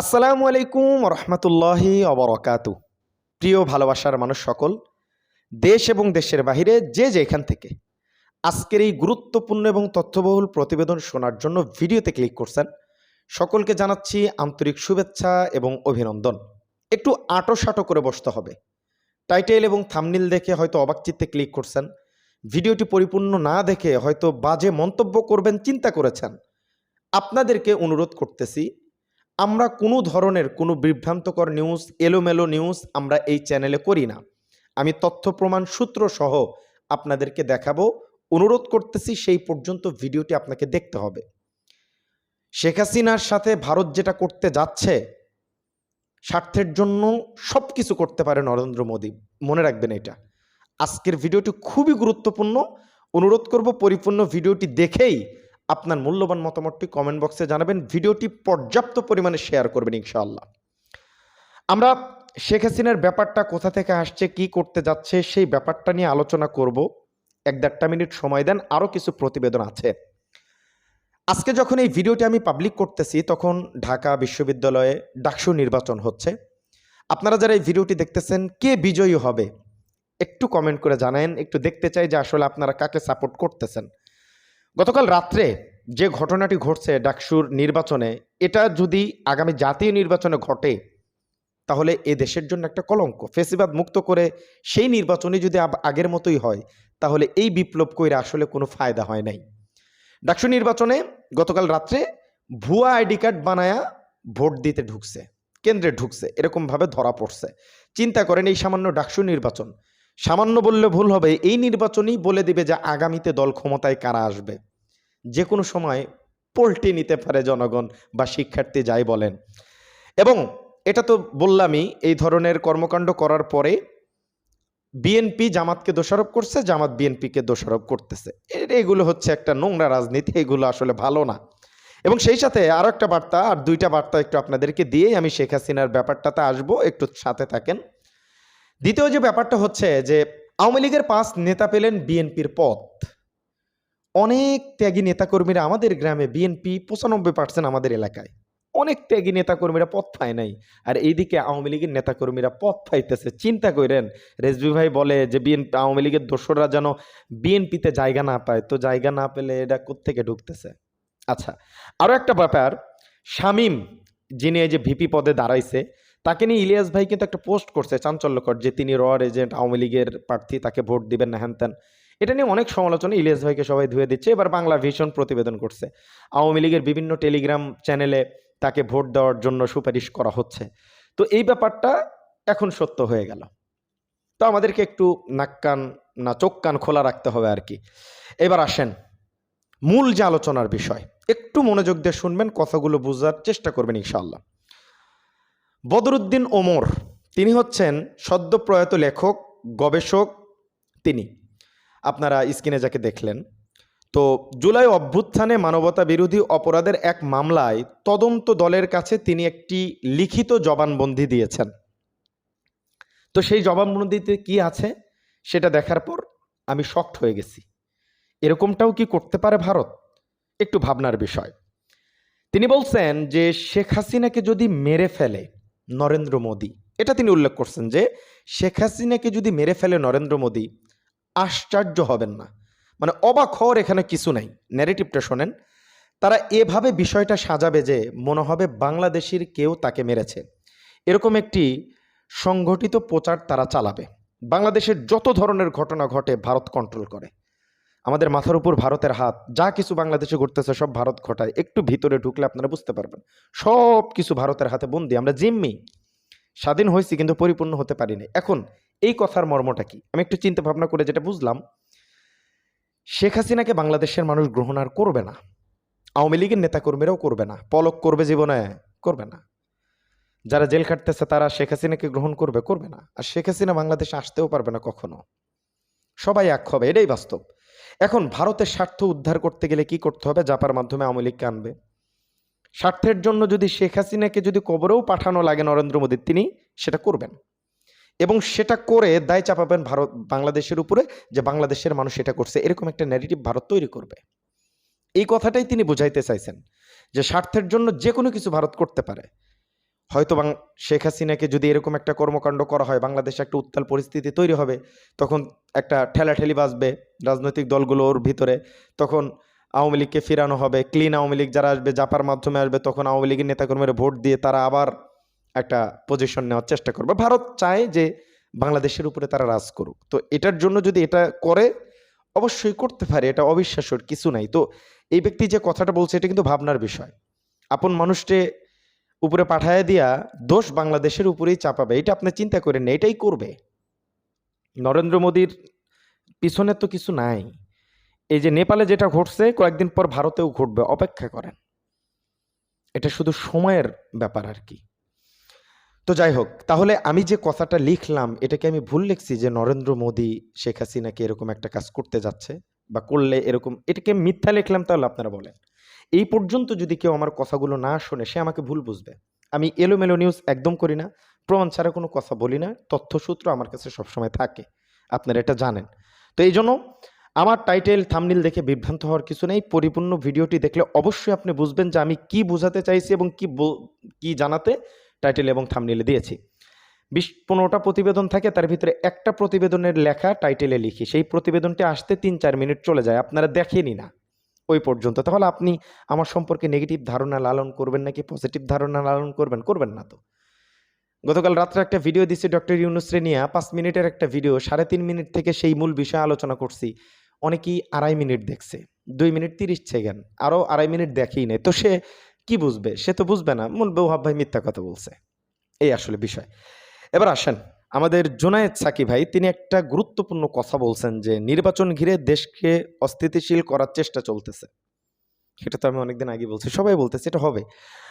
আসসালামু আলাইকুম রহমতুল্লাহি অবরকাতু। প্রিয় ভালোবাসার মানুষ সকল, দেশ এবং দেশের বাহিরে যে যেখান থেকে আজকের এই গুরুত্বপূর্ণ এবং তথ্যবহুল প্রতিবেদন শোনার জন্য ভিডিওতে ক্লিক করছেন, সকলকে জানাচ্ছি আন্তরিক শুভেচ্ছা এবং অভিনন্দন। একটু আঁটো সাঁটো করে বসতে হবে। টাইটেল এবং থামনিল দেখে হয়তো অবাক চিত্তে ক্লিক করছেন। ভিডিওটি পরিপূর্ণ না দেখে হয়তো বাজে মন্তব্য করবেন, চিন্তা করেছেন। আপনাদেরকে অনুরোধ করতেছি আমরা কোনো ধরনের কোনো বিভ্রান্তকর নিউজ এলোমেলো নিউজ আমরা এই চ্যানেলে করি না। আমি তথ্য প্রমাণ সূত্র সহ আপনাদেরকে দেখাবো। অনুরোধ করতেছি সেই পর্যন্ত ভিডিওটি আপনাকে দেখতে হবে। শেখ হাসিনার সাথে ভারত যেটা করতে যাচ্ছে, স্বার্থের জন্য সব কিছু করতে পারে নরেন্দ্র মোদী। মনে রাখবেন এটা। আজকের ভিডিওটি খুবই গুরুত্বপূর্ণ। অনুরোধ করব পরিপূর্ণ ভিডিওটি দেখেই আপনার মূল্যবান মতামতটি কমেন্ট বক্সে জানাবেন। ভিডিওটি পর্যাপ্ত পরিমাণে শেয়ার করবেন ইনশাআল্লাহ। আমরা শেখ হাসিনার ব্যাপারটা কোথা থেকে আসছে, কি করতে যাচ্ছে, সেই ব্যাপারটা নিয়ে আলোচনা করব। এক দেড়টা মিনিট সময় দেন, আরও কিছু প্রতিবেদন আছে। আজকে যখন এই ভিডিওটি আমি পাবলিক করতেছি, তখন ঢাকা বিশ্ববিদ্যালয়ে ডাকসু নির্বাচন হচ্ছে। আপনারা যারা এই ভিডিওটি দেখতেছেন, কে বিজয়ী হবে? একটু কমেন্ট করে জানায়েন, একটু দেখতে চাই যে আসলে আপনারা কাকে সাপোর্ট করতেছেন। গতকাল রাত্রে যে ঘটনাটি ঘটছে ডাকসুর নির্বাচনে, এটা যদি আগামী জাতীয় নির্বাচনে ঘটে, তাহলে এ দেশের জন্য একটা কলঙ্ক। ফেসিবাদ মুক্ত করে সেই নির্বাচনে যদি আগের মতোই হয়, তাহলে এই বিপ্লব কইরা আসলে কোনো ফায়দা হয় নাই। ডাকসু নির্বাচনে গতকাল রাত্রে ভুয়া আইডি কার্ড বানায়া ভোট দিতে ঢুকছে, কেন্দ্রে ঢুকছে, এরকমভাবে ধরা পড়ছে। চিন্তা করেন এই সামান্য ডাকসু নির্বাচন সামান্য বললে ভুল হবে, এই নির্বাচনই বলে দিবে যে আগামীতে দল ক্ষমতায় কারা আসবে। যে কোনো সময় পল্টে নিতে পারে জনগণ বা শিক্ষার্থী যাই বলেন। এবং এটা তো বললামই, এই ধরনের কর্মকাণ্ড করার পরে বিএনপি জামাতকে দোষারোপ করছে, জামাত বিএনপিকে দোষারোপ করতেছে। এগুলো হচ্ছে একটা নোংরা রাজনীতি, এগুলো আসলে ভালো না। এবং সেই সাথে আরও একটা বার্তা, আর দুইটা বার্তা একটু আপনাদেরকে দিয়েই আমি শেখ হাসিনার ব্যাপারটাতে আসব, একটু সাথে থাকেন। দ্বিতীয় যে ব্যাপারটা হচ্ছে যে আওয়ামী লীগের পাঁচ নেতা পেলেন বিএনপির পথ অনেক ত্যাগী নেতাকর্মীরা আমাদের গ্রামে বিএনপি পঁচানব্বই পার্সেন্ট আমাদের এলাকায়। অনেক ত্যাগী নেতাকর্মীরা পথ পায় নাই। আর এইদিকে আওয়ামী লীগের নেতাকর্মীরা পথ পাইতেছে। চিন্তা করেন রেজবি ভাই বলে যে বিএনপি, আওয়ামী লীগের দোসররা যেন বিএনপিতে জায়গা না পায়। তো জায়গা না পেলে এটা কোত্থেকে ঢুকতেছে? আচ্ছা আরও একটা ব্যাপার, শামীম, যিনি এই যে ভিপি পদে দাঁড়াইছে তাকে নিয়ে ইলিয়াস ভাই কিন্তু একটা পোস্ট করছে চাঞ্চল্যকর যে তিনি রর এজেন্ট, আওয়ামী লীগের প্রার্থী, তাকে ভোট দিবেন না, হ্যান এটা নিয়ে অনেক সমালোচনা ইলিয়াস ভাইকে সবাই ধুয়ে দিচ্ছে। এবার বাংলা ভীষণ প্রতিবেদন করছে। আওয়ামী লীগের বিভিন্ন টেলিগ্রাম চ্যানেলে তাকে ভোট দেওয়ার জন্য সুপারিশ করা হচ্ছে। তো এই ব্যাপারটা এখন সত্য হয়ে গেল। তো আমাদেরকে একটু নাক কান না চোখ কান খোলা রাখতে হবে আর কি। এবার আসেন মূল যে আলোচনার বিষয়। একটু মনোযোগ দিয়ে শুনবেন, কথাগুলো বোঝার চেষ্টা করবেন ইনশাল্লাহ বদরুদ্দিন ওমর, তিনি হচ্ছেন সদ্য প্রয়াত লেখক, গবেষক তিনি। আপনারা স্ক্রিনে যাকে দেখলেন। তো জুলাই অভ্যুত্থানে মানবতা বিরোধী অপরাধের এক মামলায় তদন্ত দলের কাছে তিনি একটি লিখিত জবানবন্দি দিয়েছেন। তো সেই জবানবন্দিতে কি আছে সেটা দেখার পর আমি শক্ট হয়ে গেছি। এরকমটাও কি করতে পারে ভারত? একটু ভাবনার বিষয়। তিনি বলছেন যে শেখ হাসিনাকে যদি মেরে ফেলে নরেন্দ্র মোদী। এটা তিনি উল্লেখ করছেন যে, শেখ হাসিনাকে যদি মেরে ফেলে নরেন্দ্র মোদী, আশ্চর্য হবেন না। মানে অবাক হওয়ার এখানে কিছু নাই। ন্যারেটিভটা শোনেন। তারা এভাবে বিষয়টা সাজাবে যে, মনে হবে বাংলাদেশের কেউ তাকে মেরেছে। এরকম একটি সংগঠিত প্রচার তারা চালাবে। বাংলাদেশের যত ধরনের ঘটনা ঘটে, ভারত কন্ট্রোল করে। আমাদের মাথার উপর ভারতের হাত, যা কিছু বাংলাদেশে ঘটতেছে সব ভারত ঘটায়। একটু ভিতরে ঢুকলে আপনারা বুঝতে পারবেন। সব কিছু ভারতের হাতে বন্দি, আমরা জিম্মি। স্বাধীন হয়েছি কিন্তু পরিপূর্ণ হতে পারিনি। এখন এই কথার মর্মটা কি? আমি একটু চিন্তা ভাবনা করে যেটা বুঝলাম, শেখ হাসিনাকে বাংলাদেশের মানুষ গ্রহণ আর করবে না। আওয়ামী লীগের নেতাকর্মীরাও করবে না। পলক করবে জীবনে, করবে না। যারা জেল খাটতেছে, তারা শেখ হাসিনাকে গ্রহণ করবে করবে না। আর শেখ হাসিনা বাংলাদেশে আসতেও পারবে না কখনো। সবাই এক হবে, এটাই বাস্তব। এখন ভারতের স্বার্থ উদ্ধার করতে গেলে কি করতে হবে? জাপার মাধ্যমে আওয়ামী লীগকে আনবে। স্বার্থের জন্য যদি শেখ হাসিনাকে যদি কবরেও পাঠানো লাগে নরেন্দ্র মোদীর, তিনি সেটা করবেন। এবং সেটা করে দায় চাপাবেন ভারত, বাংলাদেশের উপরে যে বাংলাদেশের মানুষ এটা করছে। এরকম একটা ন্যারেটিভ ভারত তৈরি করবে। এই কথাটাই তিনি বুঝাইতে চাইছেন যে স্বার্থের জন্য যে কোনো কিছু ভারত করতে পারে। হয়তো বাং শেখ হাসিনাকে যদি এরকম একটা কর্মকাণ্ড করা হয়, বাংলাদেশে একটা উত্তাল পরিস্থিতি তৈরি হবে, তখন একটা ঠেলাঠেলি বাজবে রাজনৈতিক দলগুলোর ভিতরে। তখন আওয়ামী লীগকে ফিরানো হবে। ক্লিন আওয়ামী লীগ যারা আসবে, জাপার মাধ্যমে আসবে, তখন আওয়ামী লীগের নেতাকর্মীরা ভোট দিয়ে তারা আবার একটা পজিশন নেওয়ার চেষ্টা করবে। ভারত চায় যে বাংলাদেশের উপরে তারা রাজ করুক। তো এটার জন্য যদি এটা করে, অবশ্যই করতে পারে, এটা অবিশ্বাস্যর কিছু নাই। তো এই ব্যক্তি যে কথাটা বলছে, এটা কিন্তু ভাবনার বিষয়। আপন মানুষকে উপরে পাঠায় দিয়া দোষ বাংলাদেশের উপরেই চাপাবে। এটা আপনি চিন্তা করেন না, এটাই করবে। নরেন্দ্র মোদীর পিছনে তো কিছু নাই। এই যে নেপালে যেটা ঘটছে, কয়েকদিন পর ভারতেও ঘটবে, অপেক্ষা করেন। এটা শুধু সময়ের ব্যাপার আর কি। তো যাই হোক, তাহলে আমি যে কথাটা লিখলাম, এটাকে আমি ভুল লিখছি যে নরেন্দ্র মোদী, শেখ হাসিনাকে এরকম একটা কাজ করতে যাচ্ছে? বা করলে এরকম, এটাকে মিথ্যা লিখলাম তাহলে আপনারা বলেন। এই পর্যন্ত যদি কেউ আমার কথাগুলো না শোনে, সে আমাকে ভুল বুঝবে। আমি এলোমেলো নিউজ একদম করি না। প্রমাণ ছাড়া কোনো কথা বলি না। তথ্যসূত্র আমার কাছে সবসময় থাকে। আপনারা এটা জানেন। তো এই জন্য আমার টাইটেল থামনিল দেখে বিভ্রান্ত হওয়ার কিছু নেই। পরিপূর্ণ ভিডিওটি দেখলে অবশ্যই আপনি বুঝবেন যে আমি কি বোঝাতে চাইছি এবং কি কি জানাতে টাইটেল এবং থামনিলে দিয়েছি। বিশ, পনেরোটা প্রতিবেদন থাকে, তার ভিতরে একটা প্রতিবেদনের লেখা টাইটেলে লিখি। সেই প্রতিবেদনটি আসতে তিন চার মিনিট চলে যায়। আপনারা দেখেনি না। ওই পর্যন্ত। তাহলে আপনি আমার সম্পর্কে নেগেটিভ ধারণা লালন করবেন নাকি পজিটিভ ধারণা লালন করবেন? করবেন না তো। গতকাল রাত্রে একটা ভিডিও দিচ্ছি ডক্টর ইউনুসরে নিয়ে। পাঁচ মিনিটের একটা ভিডিও সাড়ে তিন মিনিট থেকে সেই মূল বিষয়ে আলোচনা করছি। অনেকেই আড়াই মিনিট দেখছে। দুই মিনিট তিরিশ সেকেন্ড। আরও আড়াই মিনিট দেখেই নেই। তো সে কি বুঝবে? সে তো বুঝবে না। মূল বৌহাব ভাই মিথ্যা কথা বলছে। এই আসলে বিষয়। এবার আসেন। আমাদের জোনায়েদ সাকি ভাই, তিনি একটা গুরুত্বপূর্ণ কথা বলছেন যে, নির্বাচন ঘিরে দেশকে অস্থিতিশীল করার চেষ্টা চলতেছে। সেটা তো আমি অনেকদিন আগে বলছি, সবাই বলতেছে, এটা হবে।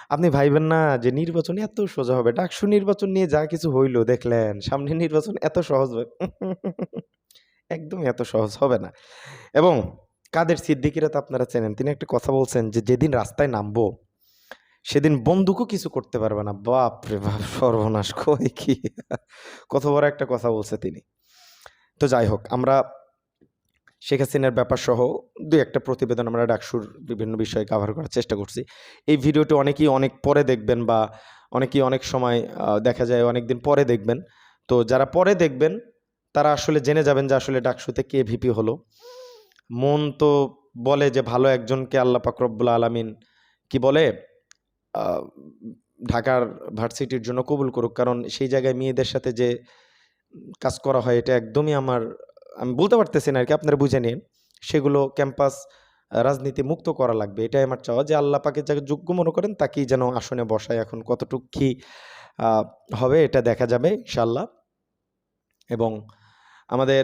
আপনি ভাইবেন না যে, নির্বাচন এত সোজা হবে, ডাকসু নির্বাচন নিয়ে যা কিছু হইল দেখলেন, সামনে নির্বাচন এত সহজ হবে। একদম এত সহজ হবে না। এবং কাদের সিদ্দিকিরা তো আপনারা চেনেন, তিনি একটা কথা বলছেন যে, যেদিন রাস্তায় নামবো সেদিন বন্দুকও কিছু করতে পারবে না। বাপ রে বাপ, সর্বনাশ, কই কি? কত বড় একটা কথা বলছে তিনি। তো যাই হোক, আমরা শেখ হাসিনার ব্যাপার সহ দু একটা প্রতিবেদন আমরা ডাকসুর বিভিন্ন বিষয়ে কাভার করার চেষ্টা করছি। এই ভিডিওটি অনেকেই অনেক পরে দেখবেন বা অনেকেই অনেক সময় দেখা যায় অনেক দিন পরে দেখবেন। তো যারা পরে দেখবেন, তারা আসলে জেনে যাবেন যে আসলে ডাকসুতে কে ভিপি হলো। মন তো বলে যে ভালো একজনকে আল্লাহ পাক রব্বুল আলমিন কি বলে? ঢাকার ভার্সিটির জন্য কবুল করুক। কারণ সেই জায়গায় মেয়েদের সাথে যে কাজ করা হয়, এটা একদমই আমার, আমি বলতে পারতেছি না আর কি আপনারা বুঝে নিন। সেগুলো ক্যাম্পাস রাজনীতি মুক্ত করা লাগবে। এটাই আমার চাওয়া যে আল্লাহ পাকে যাকে যোগ্য মনে করেন, তাকেই যেন আসনে বসায় এখন কতটুক কি হবে এটা দেখা যাবে ইনশাল্লাহ এবং আমাদের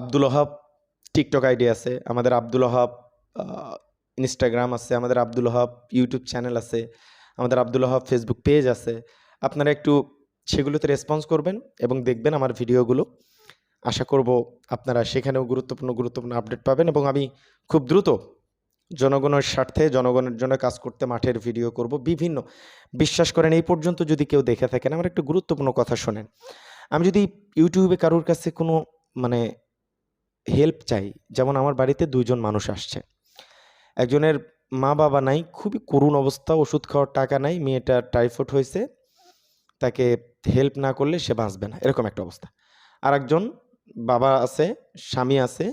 আব্দুল ওহাব টিকটক আইডি আছে, আমাদের আব্দুল ওহাব ইনস্টাগ্রাম আছে, আমাদের আব্দুল ওহাব ইউটিউব চ্যানেল আছে। আমাদের আব্দুল ওহাব ফেসবুক পেজ আছে। আপনারা একটু সেগুলোতে রেসপন্স করবেন এবং দেখবেন আমার ভিডিওগুলো। আশা করব আপনারা সেখানেও গুরুত্বপূর্ণ গুরুত্বপূর্ণ আপডেট পাবেন এবং আমি খুব দ্রুত জনগণের স্বার্থে, জনগণের জন্য কাজ করতে মাঠের ভিডিও করব। বিভিন্ন, বিশ্বাস করেন এই পর্যন্ত যদি কেউ দেখে থাকেন, আমার একটা গুরুত্বপূর্ণ কথা শোনেন। আমি যদি ইউটিউবে কারোর কাছে কোনো মানে হেল্প চাই, যেমন আমার বাড়িতে দুজন মানুষ আসছে। একজনের মা বাবা নাই, খুবই করুণ অবস্থা, ওষুধ খাওয়ার টাকা নাই, মেয়েটা টাইফয়েড হয়েছে, তাকে হেল্প না করলে সে বাঁচবে না, এরকম একটা অবস্থা। আর একজন বাবা আছে, স্বামী আছে,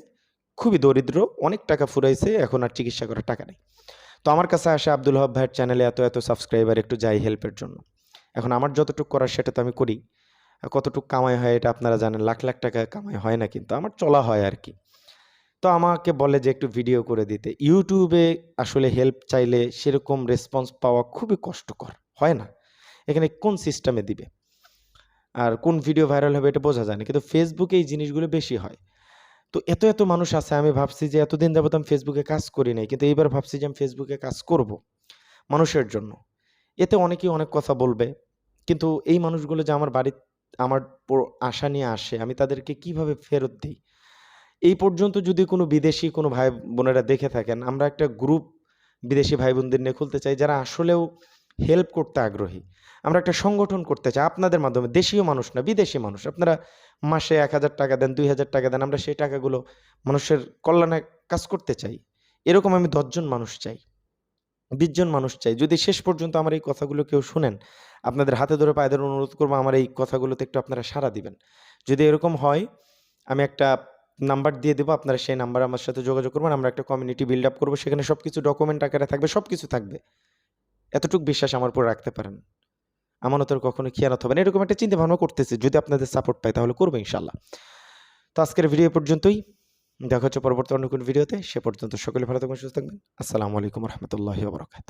খুবই দরিদ্র, অনেক টাকা ফুরাইছে, এখন আর চিকিৎসা করার টাকা নেই। তো আমার কাছে আসে আব্দুল হব ভাইয়ের চ্যানেলে এত এত সাবস্ক্রাইবার একটু যাই হেল্পের জন্য। এখন আমার যতটুকু করার সেটা তো আমি করি। কতটুকু কামাই হয় এটা আপনারা জানেন, লাখ লাখ টাকা কামাই হয় না কিন্তু, আমার চলা হয় আর কি। তো আমাকে বলে যে একটু ভিডিও করে দিতে। ইউটিউবে আসলে হেল্প চাইলে সেরকম রেসপন্স পাওয়া খুবই কষ্টকর, হয় না? এখানে কোন সিস্টেমে দিবে? আর কোন ভিডিও ভাইরাল হবে এটা বোঝা যায় না, কিন্তু ফেসবুকে এই জিনিসগুলো বেশি হয়। তো এত এত মানুষ আছে, আমি ভাবছি যে এতদিন যাবত আমি ফেসবুকে কাজ করি নাই, কিন্তু এইবার ভাবছি যে আমি ফেসবুকে কাজ করব মানুষের জন্য। এতে অনেকেই অনেক কথা বলবে, কিন্তু এই মানুষগুলো যে আমার বাড়ি আমার আশা নিয়ে আসে, আমি তাদেরকে কীভাবে ফেরত দিই? এই পর্যন্ত যদি কোনো বিদেশি কোনো ভাই বোনেরা দেখে থাকেন, আমরা একটা গ্রুপ বিদেশি ভাই বোনদের নিয়ে খুলতে চাই যারা আসলেও হেল্প করতে আগ্রহী। আমরা একটা সংগঠন করতে চাই, আপনাদের মাধ্যমে, দেশীয় মানুষ না, বিদেশি মানুষ। আপনারা মাসে এক হাজার টাকা দেন, দুই হাজার টাকা দেন, আমরা সেই টাকাগুলো মানুষের কল্যাণে কাজ করতে চাই। এরকম আমি দশজন মানুষ চাই, বিশ জন মানুষ চাই। যদি শেষ পর্যন্ত আমার এই কথাগুলো কেউ শুনেন, আপনাদের হাতে ধরে পায়ে ধরে অনুরোধ করব, আমার এই কথাগুলোতে একটু আপনারা সাড়া দিবেন। যদি এরকম হয়, আমি একটা নাম্বার দিয়ে দেবো, আপনারা সেই নাম্বারে আমার সাথে যোগাযোগ করবেন, আমরা একটা কমিউনিটি বিল্ড আপ করব, সেখানে সব কিছু ডকুমেন্ট আকারে থাকবে সব কিছু থাকবে। এতটুকু বিশ্বাস আমার উপর রাখতে পারেন। আমানতের কখনো খেয়ানত হবে না, এরকম একটা চিন্তা ভাবনা করতেছি, যদি আপনাদের সাপোর্ট পাই তাহলে করব ইনশাল্লাহ তো আজকের ভিডিও পর্যন্তই, দেখা হচ্ছে পরবর্তী অন্য কোনো ভিডিওতে সে পর্যন্ত সকলে ভালো থাকবেন, সুস্থ থাকবেন, আসসালামু আলাইকুম রহমতুল্লাহ বরকাত